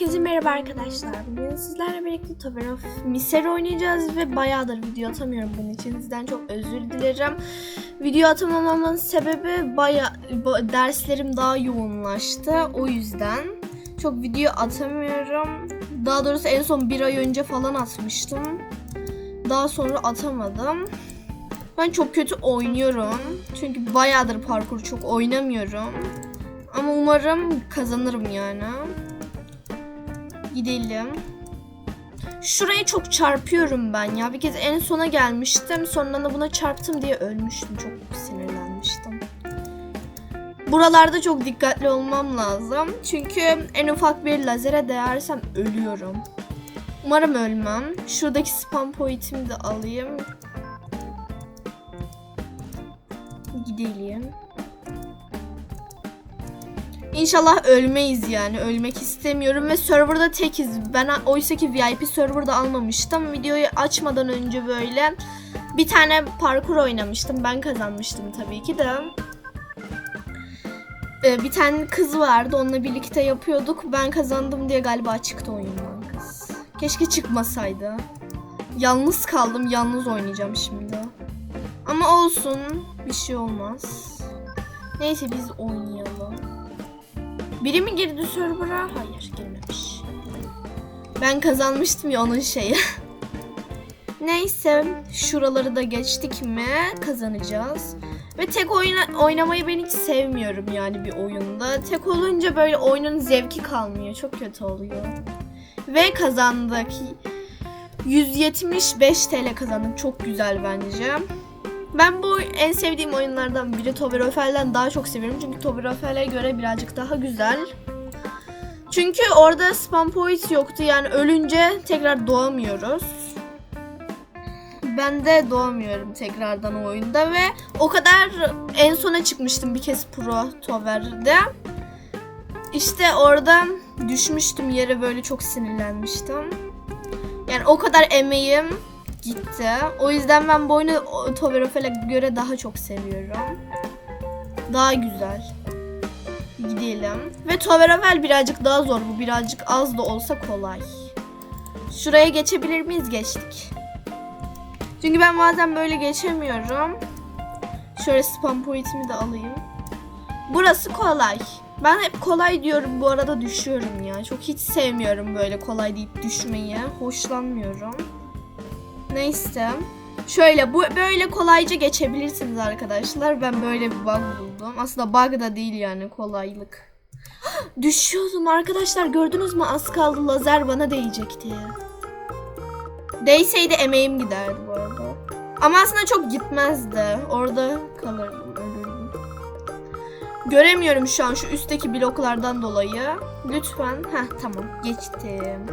Herkese merhaba arkadaşlar. Bugün sizlerle birlikte Tower of Miser oynayacağız ve bayağıdır video atamıyorum bunun için. Sizden çok özür dilerim. Video atamamamın sebebi baya ba- derslerim daha yoğunlaştı. O yüzden çok video atamıyorum. Daha doğrusu en son bir ay önce falan atmıştım. Daha sonra atamadım. Ben çok kötü oynuyorum. Çünkü bayağıdır parkur çok oynamıyorum. Ama umarım kazanırım yani. Gidelim. Şurayı çok çarpıyorum ben ya. Bir kez en sona gelmiştim. Sonra da buna çarptım diye ölmüştüm. Çok sinirlenmiştim. Buralarda çok dikkatli olmam lazım. Çünkü en ufak bir lazere değersem ölüyorum. Umarım ölmem. Şuradaki spam point'imi de alayım. Gidelim. İnşallah ölmeyiz yani. Ölmek istemiyorum ve serverda tekiz. Ben oysa ki VIP serverda almamıştım. Videoyu açmadan önce böyle bir tane parkur oynamıştım. Ben kazanmıştım tabii ki de. Ee, bir tane kız vardı. Onunla birlikte yapıyorduk. Ben kazandım diye galiba çıktı oyundan kız. Keşke çıkmasaydı. Yalnız kaldım. Yalnız oynayacağım şimdi. Ama olsun. Bir şey olmaz. Neyse biz oynayalım. Biri mi girdi server'a? Hayır girmemiş. Ben kazanmıştım ya onun şeyi. Neyse şuraları da geçtik mi kazanacağız. Ve tek oyna oynamayı ben hiç sevmiyorum yani bir oyunda. Tek olunca böyle oyunun zevki kalmıyor. Çok kötü oluyor. Ve kazandık. 175 TL kazandık. Çok güzel bence. Ben bu en sevdiğim oyunlardan biri Toberoffel'den daha çok seviyorum. Çünkü Toberoffel'e göre birazcık daha güzel. Çünkü orada spam point yoktu. Yani ölünce tekrar doğamıyoruz. Ben de doğamıyorum tekrardan o oyunda ve o kadar en sona çıkmıştım bir kez Pro Tower'de. İşte orada düşmüştüm yere böyle çok sinirlenmiştim. Yani o kadar emeğim gitti. O yüzden ben bu oyunu Toveroffel'e göre daha çok seviyorum. Daha güzel. Gidelim. Ve Toverofel birazcık daha zor. Bu birazcık az da olsa kolay. Şuraya geçebilir miyiz? Geçtik. Çünkü ben bazen böyle geçemiyorum. Şöyle spam point'imi de alayım. Burası kolay. Ben hep kolay diyorum bu arada düşüyorum ya. Çok hiç sevmiyorum böyle kolay deyip düşmeyi. Hoşlanmıyorum. Neyse. Şöyle bu böyle kolayca geçebilirsiniz arkadaşlar. Ben böyle bir bug buldum. Aslında bug da değil yani kolaylık. Düşüyordum arkadaşlar gördünüz mü az kaldı lazer bana değecekti. Değseydi emeğim giderdi bu arada. Ama aslında çok gitmezdi. Orada kalırdım. Göremiyorum şu an şu üstteki bloklardan dolayı. Lütfen. Heh tamam geçtim.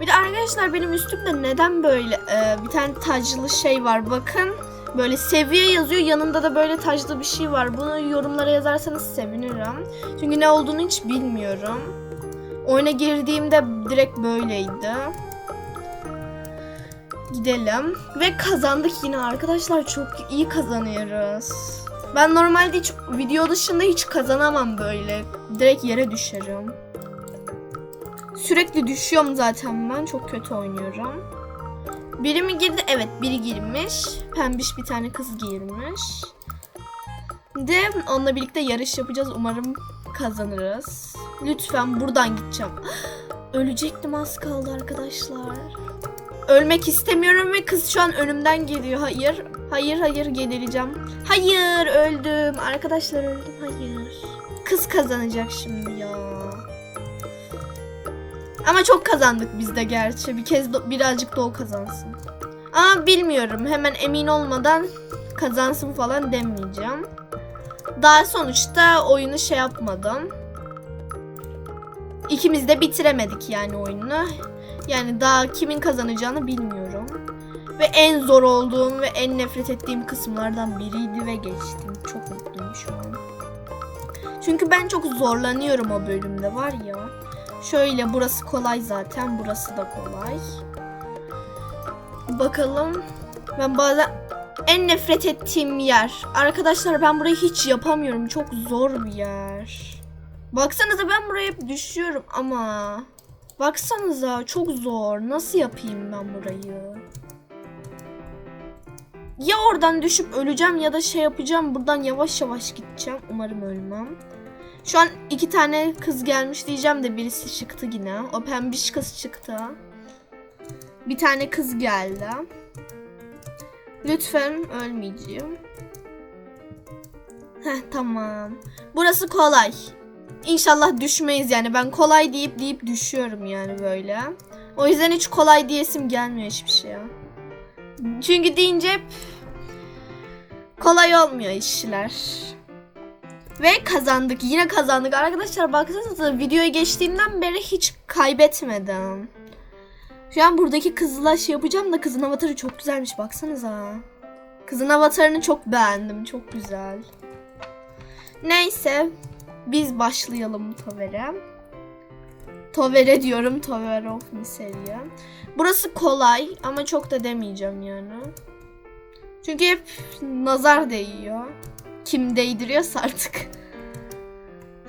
Bir de arkadaşlar benim üstümde neden böyle e, bir tane taclı şey var bakın. Böyle seviye yazıyor yanında da böyle taclı bir şey var. Bunu yorumlara yazarsanız sevinirim. Çünkü ne olduğunu hiç bilmiyorum. Oyuna girdiğimde direkt böyleydi. Gidelim. Ve kazandık yine arkadaşlar. Çok iyi kazanıyoruz. Ben normalde hiç video dışında hiç kazanamam böyle. Direkt yere düşerim. Sürekli düşüyorum zaten ben. Çok kötü oynuyorum. Biri mi girdi? Evet biri girmiş. Pembiş bir tane kız girmiş. De onunla birlikte yarış yapacağız. Umarım kazanırız. Lütfen buradan gideceğim. Ölecektim az kaldı arkadaşlar. Ölmek istemiyorum ve kız şu an önümden geliyor. Hayır. Hayır hayır geleceğim. Hayır öldüm. Arkadaşlar öldüm. Hayır. Kız kazanacak şimdi. Ama çok kazandık biz de gerçi. Bir kez birazcık da o kazansın. Ama bilmiyorum. Hemen emin olmadan kazansın falan demeyeceğim. Daha sonuçta oyunu şey yapmadım. İkimiz de bitiremedik yani oyunu. Yani daha kimin kazanacağını bilmiyorum. Ve en zor olduğum ve en nefret ettiğim kısımlardan biriydi ve geçtim. Çok mutluyum şu an. Çünkü ben çok zorlanıyorum o bölümde var ya. Şöyle burası kolay zaten. Burası da kolay. Bakalım. Ben bazen en nefret ettiğim yer. Arkadaşlar ben burayı hiç yapamıyorum. Çok zor bir yer. Baksanıza ben buraya hep düşüyorum ama. Baksanıza çok zor. Nasıl yapayım ben burayı? Ya oradan düşüp öleceğim ya da şey yapacağım. Buradan yavaş yavaş gideceğim. Umarım ölmem. Şu an iki tane kız gelmiş diyeceğim de birisi çıktı yine. O pembiş kız çıktı. Bir tane kız geldi. Lütfen ölmeyeceğim. Heh tamam. Burası kolay. İnşallah düşmeyiz yani. Ben kolay deyip deyip düşüyorum yani böyle. O yüzden hiç kolay diyesim gelmiyor hiçbir şeye. Çünkü deyince kolay olmuyor işler. Ve kazandık. Yine kazandık. Arkadaşlar baksanıza videoya geçtiğimden beri hiç kaybetmedim. Şu an buradaki kızla şey yapacağım da kızın avatarı çok güzelmiş. Baksanıza. Kızın avatarını çok beğendim. Çok güzel. Neyse. Biz başlayalım Tover'e. Tover'e diyorum. Tover of Miseria. Burası kolay ama çok da demeyeceğim yani. Çünkü hep nazar değiyor. Kim değdiriyorsa artık.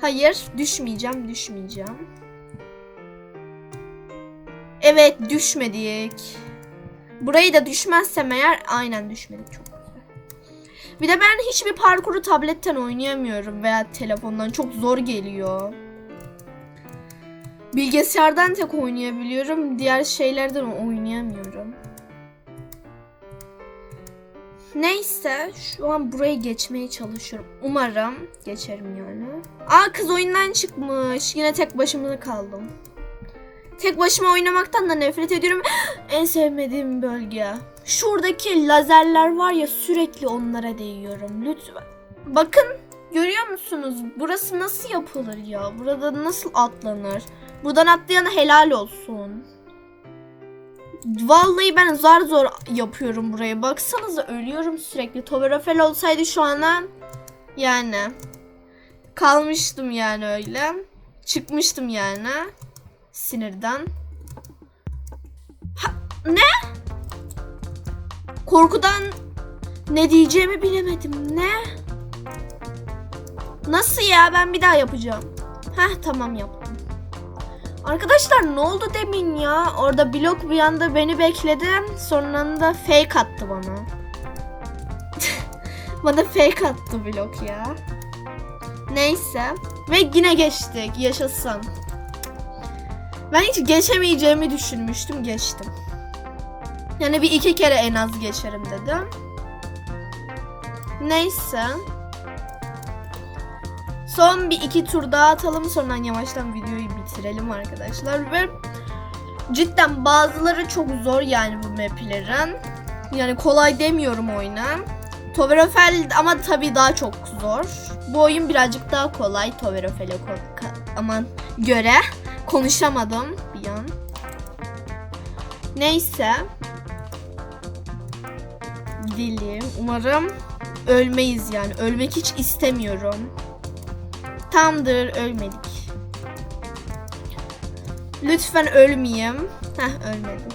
Hayır, düşmeyeceğim, düşmeyeceğim. Evet, düşmedik. Burayı da düşmezsem eğer aynen düşmedik çok güzel. Bir de ben hiçbir parkuru tabletten oynayamıyorum veya telefondan çok zor geliyor. Bilgisayardan tek oynayabiliyorum. Diğer şeylerden oynayamıyorum. Neyse şu an burayı geçmeye çalışıyorum. Umarım geçerim yani. Aa kız oyundan çıkmış. Yine tek başıma kaldım. Tek başıma oynamaktan da nefret ediyorum. en sevmediğim bölge. Şuradaki lazerler var ya sürekli onlara değiyorum. Lütfen. Bakın görüyor musunuz? Burası nasıl yapılır ya? Burada nasıl atlanır? Buradan atlayana helal olsun. Vallahi ben zar zor yapıyorum burayı. Baksanıza ölüyorum sürekli. Toverofel olsaydı şu ana yani kalmıştım yani öyle. Çıkmıştım yani sinirden. Ha, ne? Korkudan ne diyeceğimi bilemedim. Ne? Nasıl ya? Ben bir daha yapacağım. Heh tamam yaptım. Arkadaşlar ne oldu demin ya? Orada blok bir anda beni bekledi. Sonra da fake attı bana. bana fake attı blok ya. Neyse. Ve yine geçtik. Yaşasın. Ben hiç geçemeyeceğimi düşünmüştüm. Geçtim. Yani bir iki kere en az geçerim dedim. Neyse. Son bir iki tur daha atalım sonra yavaştan videoyu bitirelim arkadaşlar ve cidden bazıları çok zor yani bu maplerin. Yani kolay demiyorum oyuna. Toverofel ama tabii daha çok zor. Bu oyun birazcık daha kolay Toverofel'e aman göre konuşamadım bir an. Neyse. Gidelim. Umarım ölmeyiz yani. Ölmek hiç istemiyorum. Tamdır ölmedik. Lütfen ölmeyeyim. Heh ölmedim.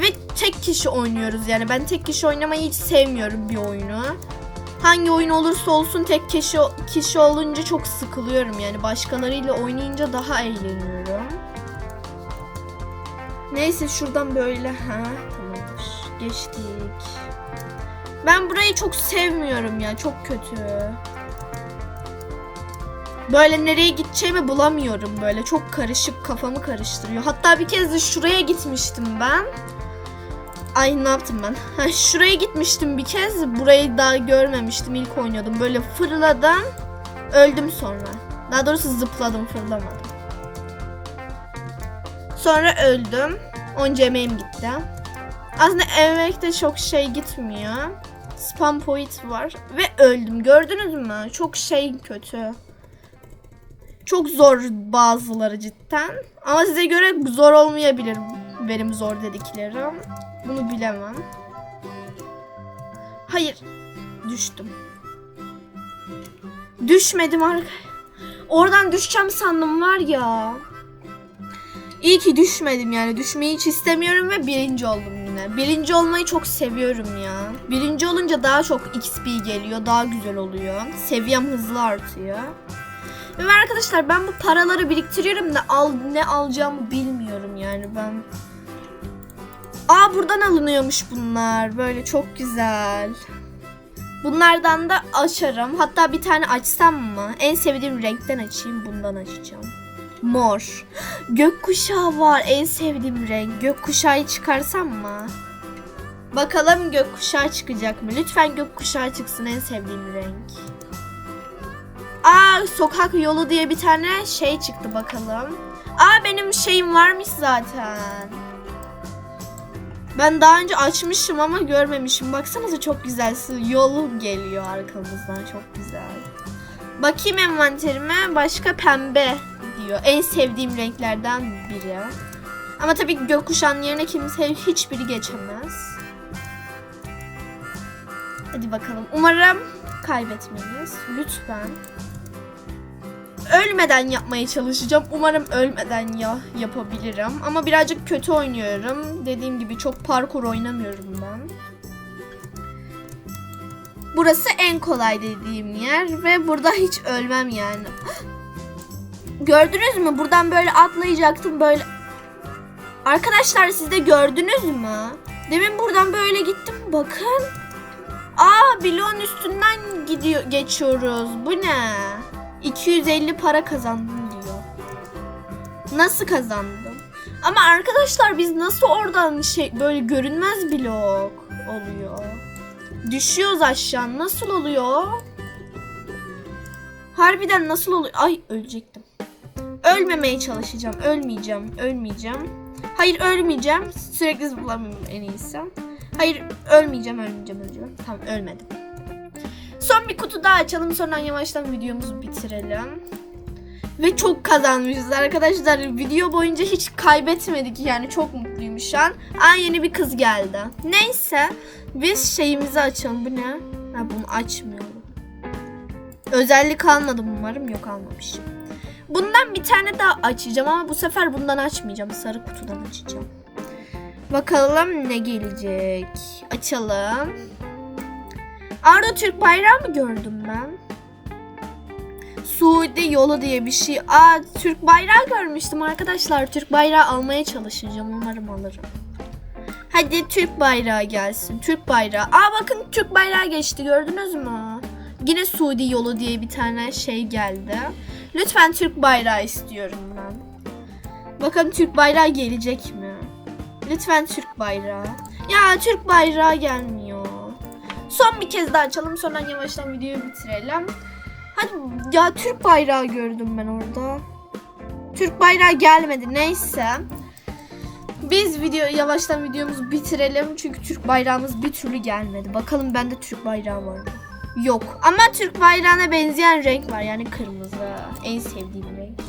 Ve tek kişi oynuyoruz yani. Ben tek kişi oynamayı hiç sevmiyorum bir oyunu. Hangi oyun olursa olsun tek kişi kişi olunca çok sıkılıyorum yani. Başkalarıyla oynayınca daha eğleniyorum. Neyse şuradan böyle ha tamamdır. Geçtik. Ben burayı çok sevmiyorum ya. Çok kötü. Böyle nereye gideceğimi bulamıyorum böyle. Çok karışık kafamı karıştırıyor. Hatta bir kez de şuraya gitmiştim ben. Ay ne yaptım ben? Ha, şuraya gitmiştim bir kez. Burayı daha görmemiştim. İlk oynuyordum. Böyle fırladım. Öldüm sonra. Daha doğrusu zıpladım fırlamadım. Sonra öldüm. Onca emeğim gitti. Aslında emekte çok şey gitmiyor. Spam point var. Ve öldüm. Gördünüz mü? Çok şey kötü. Çok zor bazıları cidden. Ama size göre zor olmayabilir benim zor dediklerim. Bunu bilemem. Hayır. Düştüm. Düşmedim arka. Oradan düşeceğim sandım var ya. İyi ki düşmedim yani. Düşmeyi hiç istemiyorum ve birinci oldum yine. Birinci olmayı çok seviyorum ya. Birinci olunca daha çok XP geliyor. Daha güzel oluyor. Seviyem hızlı artıyor. Ve arkadaşlar ben bu paraları biriktiriyorum da al, ne alacağımı bilmiyorum yani ben. Aa buradan alınıyormuş bunlar. Böyle çok güzel. Bunlardan da açarım. Hatta bir tane açsam mı? En sevdiğim renkten açayım. Bundan açacağım. Mor. Gökkuşağı var. En sevdiğim renk. Gökkuşağı çıkarsam mı? Bakalım gökkuşağı çıkacak mı? Lütfen gökkuşağı çıksın en sevdiğim renk. Aa sokak yolu diye bir tane şey çıktı bakalım. Aa benim şeyim varmış zaten. Ben daha önce açmışım ama görmemişim. Baksanıza çok güzel. Yol geliyor arkamızdan. Çok güzel. Bakayım envanterime. Başka pembe diyor. En sevdiğim renklerden biri. Ama tabii gökkuşağının yerine kimse hiçbiri geçemez. Hadi bakalım. Umarım kaybetmeyiz. Lütfen. Ölmeden yapmaya çalışacağım. Umarım ölmeden ya yapabilirim. Ama birazcık kötü oynuyorum. Dediğim gibi çok parkur oynamıyorum ben. Burası en kolay dediğim yer ve burada hiç ölmem yani. Gördünüz mü? Buradan böyle atlayacaktım böyle. Arkadaşlar siz de gördünüz mü? Demin buradan böyle gittim. Bakın. Aa bloğun üstünden gidiyor geçiyoruz. Bu ne? 250 para kazandım diyor. Nasıl kazandım? Ama arkadaşlar biz nasıl oradan şey böyle görünmez blok oluyor? Düşüyoruz aşağı. Nasıl oluyor? Harbiden nasıl oluyor? Ay ölecektim. Ölmemeye çalışacağım. Ölmeyeceğim. Ölmeyeceğim. Hayır ölmeyeceğim. Sürekli zıplamıyorum en iyisi. Hayır ölmeyeceğim ölmeyeceğim öleceğim. Tamam ölmedim. Son bir kutu daha açalım sonra yavaştan videomuzu bitirelim. Ve çok kazanmışız arkadaşlar. Video boyunca hiç kaybetmedik yani çok mutluyum şu an. Aa yeni bir kız geldi. Neyse biz şeyimizi açalım. Bu ne? Ha bunu açmıyorum. Özellik almadım umarım. Yok almamışım. Bundan bir tane daha açacağım ama bu sefer bundan açmayacağım. Sarı kutudan açacağım. Bakalım ne gelecek. Açalım. Arda Türk bayrağı mı gördüm ben? Suudi yolu diye bir şey. Aa Türk bayrağı görmüştüm arkadaşlar. Türk bayrağı almaya çalışacağım. Umarım alırım. Hadi Türk bayrağı gelsin. Türk bayrağı. Aa bakın Türk bayrağı geçti gördünüz mü? Yine Suudi yolu diye bir tane şey geldi. Lütfen Türk bayrağı istiyorum ben. Bakalım Türk bayrağı gelecek mi? Lütfen Türk bayrağı. Ya Türk bayrağı gelmiyor. Son bir kez daha açalım sonra yavaştan videoyu bitirelim. Hadi ya Türk bayrağı gördüm ben orada. Türk bayrağı gelmedi neyse. Biz video yavaştan videomuzu bitirelim çünkü Türk bayrağımız bir türlü gelmedi. Bakalım bende Türk bayrağı var mı? Yok ama Türk bayrağına benzeyen renk var yani kırmızı. En sevdiğim renk.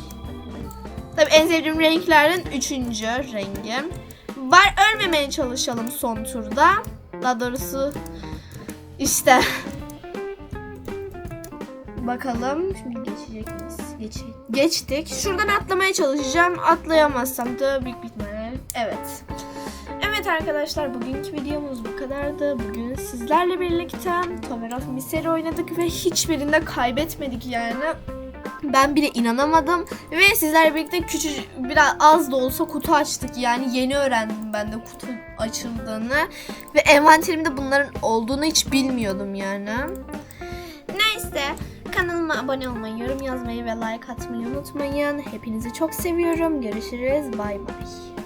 Tabii en sevdiğim renklerden üçüncü rengim. Var ölmemeye çalışalım son turda. Daha doğrusu işte. Bakalım şimdi geçecek miyiz? Geç, geçtik. Şuradan atlamaya çalışacağım. Atlayamazsam da büyük bir ihtimalle evet. Evet arkadaşlar bugünkü videomuz bu kadardı. Bugün sizlerle birlikte Tower of Mystery oynadık ve hiçbirinde kaybetmedik yani. Ben bile inanamadım ve sizlerle birlikte küçücük biraz az da olsa kutu açtık. Yani yeni öğrendim ben de kutu açıldığını ve envanterimde bunların olduğunu hiç bilmiyordum yani. Neyse kanalıma abone olmayı, yorum yazmayı ve like atmayı unutmayın. Hepinizi çok seviyorum. Görüşürüz. Bay bay.